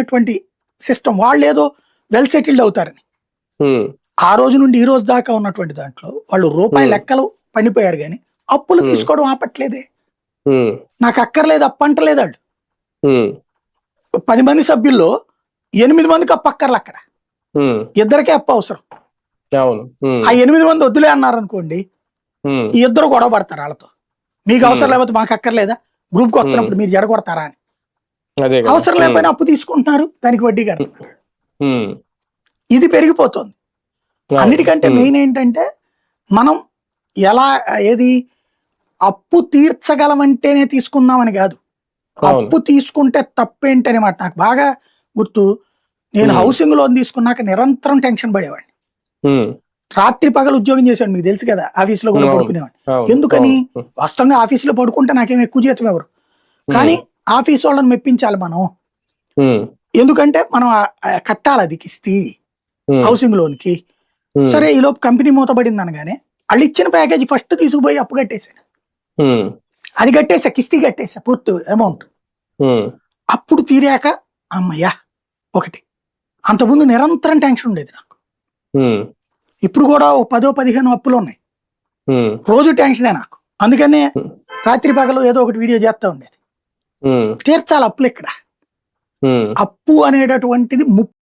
రకమైనటువంటి సిస్టమ్ వాళ్ళు ఏదో వెల్ సెటిల్డ్ అవుతారని ఆ రోజు నుండి ఈ రోజు దాకా ఉన్నటువంటి దాంట్లో వాళ్ళు రూపాయి. లెక్కలు పండిపోయారు కానీ అప్పులు. తీసుకోవడం ఆపట్లేదే. నాకు అక్కర్లేదు అప్పు అంటలేదు వాళ్ళు పది మంది సభ్యుల్లో ఎనిమిది మందికి అప్పు అక్కర్లు అక్కడ ఇద్దరికే అప్పు అవసరం. ఆ ఎనిమిది మంది వద్దులే అన్నారు అనుకోండి ఈ ఇద్దరు గొడవ పడతారు వాళ్ళతో మీకు అవసరం. లేకపోతే మాకు అక్కర్లేదా? గ్రూప్కి వస్తున్నప్పుడు మీరు జడగొడతారా అని. అవసరం లేకపోయినా అప్పు తీసుకుంటున్నారు దానికి వడ్డీ కడుతున్నారు. ఇది పెరిగిపోతుంది. అన్నిటికంటే మెయిన్ ఏంటంటే మనం ఎలా ఏది అప్పు తీర్చగలమంటేనే తీసుకుందామని కాదు. అప్పు తీసుకుంటే తప్పేంటని మాట నాకు బాగా గుర్తు. నేను. హౌసింగ్ లోన్ తీసుకున్నాక నిరంతరం టెన్షన్ పడేవాడిని. రాత్రి పగలు ఉద్యోగం చేశాడు మీకు తెలుసు కదా ఆఫీసులో కూడా అవును. పడుకునేవాడిని. ఎందుకని? వాస్తవంగా ఆఫీసులో పడుకుంటే నాకేం ఎక్కువ జీతం ఎవరు? కానీ ఆఫీస్ వాళ్ళని మెప్పించాలి మనం. ఎందుకంటే మనం కట్టాలి అది కిస్తీ హౌసింగ్ లోన్కి సరే ఈ లోపు కంపెనీ మూతపడింది అనగానే వాళ్ళు ఇచ్చిన ప్యాకేజీ ఫస్ట్ తీసుకుపోయి అప్పు కట్టేశాను అది కట్టేసా కిస్తీ కట్టేసా పూర్తి అమౌంట్. అప్పుడు తీరాక అమ్మయ్యా ఒకటి. అంతకుముందు నిరంతరం టెన్షన్ ఉండేది నాకు. ఇప్పుడు కూడా ఓ పదో పదిహేను అప్పులు ఉన్నాయి. రోజు టెన్షనే నాకు. అందుకనే. రాత్రి పగలు ఏదో ఒకటి వీడియో చేస్తా ఉండేది. తీర్చాలి అప్పులు ఇక్కడ. అప్పు అనేటటువంటిది